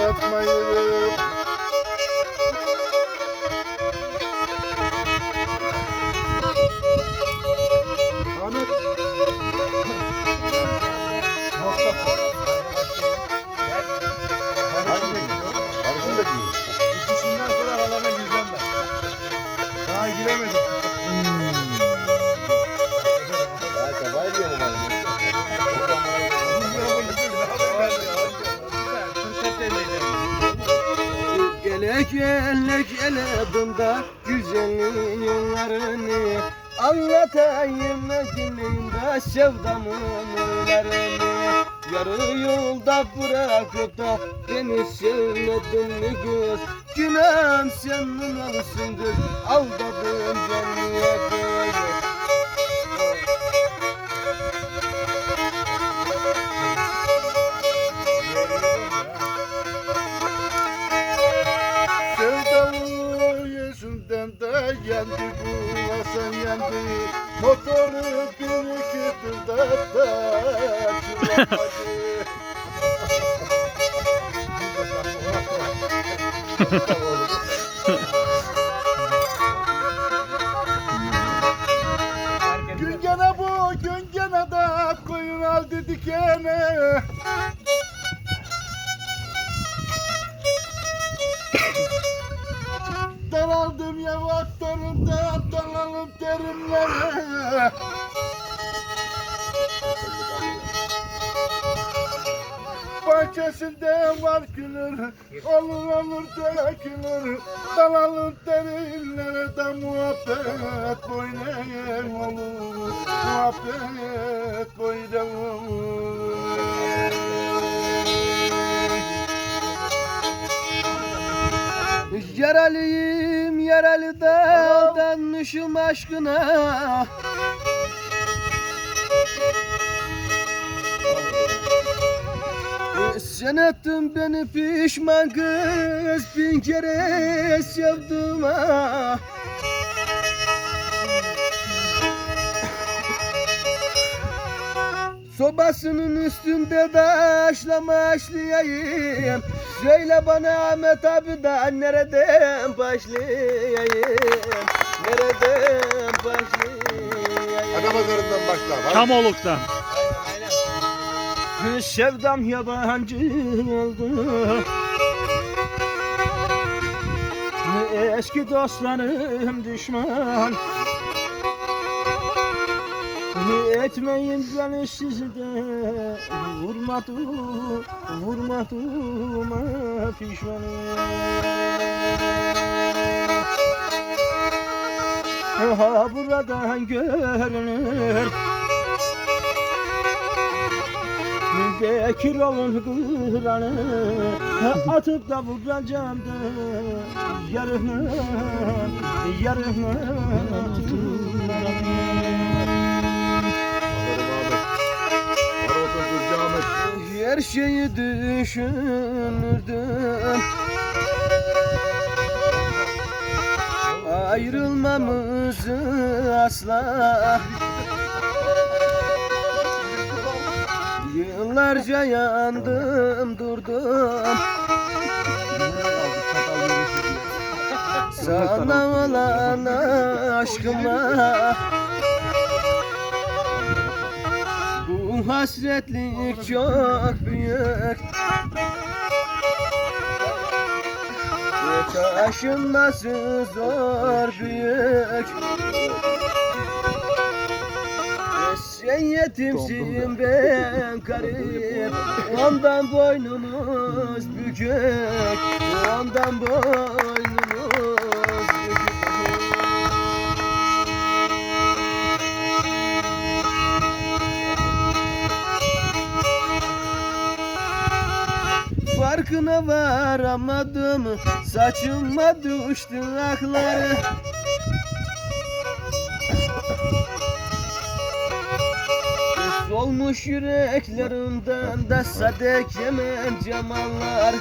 atlatmayı. Ahmet. Karışım da değil. İkisinden sonra gireceğim ben. Daha giremedim. Gele gele bunda güzelliğin yıllarını. Anlatayım dinleyin de sevdamın yıllarını Yarı yolda bırakıp da beni sevmedin mi kız Günahım senin olsun kız aldadın beni kız yendi bu Hasan yendi. Motoru bir da çırpmadı Gün Daraldım yavaşlarında dalalım terimlere. Bahçesinde var gülür, olur olur dökülür Dalalım derinlere de muhabbet boynem olur Muhabbet boynem olur Yaralıyım yaralı daldanmışım aşkına. Sen ettin beni pişman kız bin kere sevdim ah Sobasının üstünde taşla başlayayım Söyle bana Ahmet abi da nereden başlayayım Nereden başlayayım Adapazarı'ndan başla. Var. Tam oluktan. Sevdam yabancı oldu Eski dostlarım düşman Etmeyin beni sizi de Vurmadım, vurmadığıma pişmanım. Ha buradan görünür. Bekir olun kıranı. Atıp da vuracağım da. Yarını Yarını Aferin Her şeyi düşünürdüm. Ayrılmamızı asla. Yıllarca yandım durdum. Sana olan aşkıma hasretlik çok büyük. Taşınması zor büyük. Sen yetimsin ben garip. Ondan boynumuz bükük. Ondan boynumuz Farkına varamadım. Saçıma düştü akları Solmuş yüreklerimden de sadek yemen cemallar.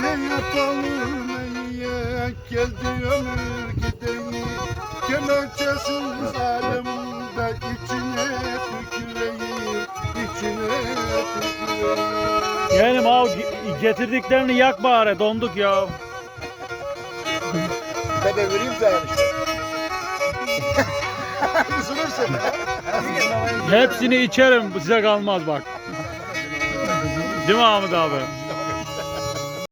Ne yapalım niye geldi ömür gideni? Kemençesiz alemde içine tüküreyim Yeğenim ge- getirdiklerini yak bari donduk ya. Ben de vereyim sana işte. Isınırsın. Hepsini içerim size kalmaz bak. Değil mi Ahmet abi?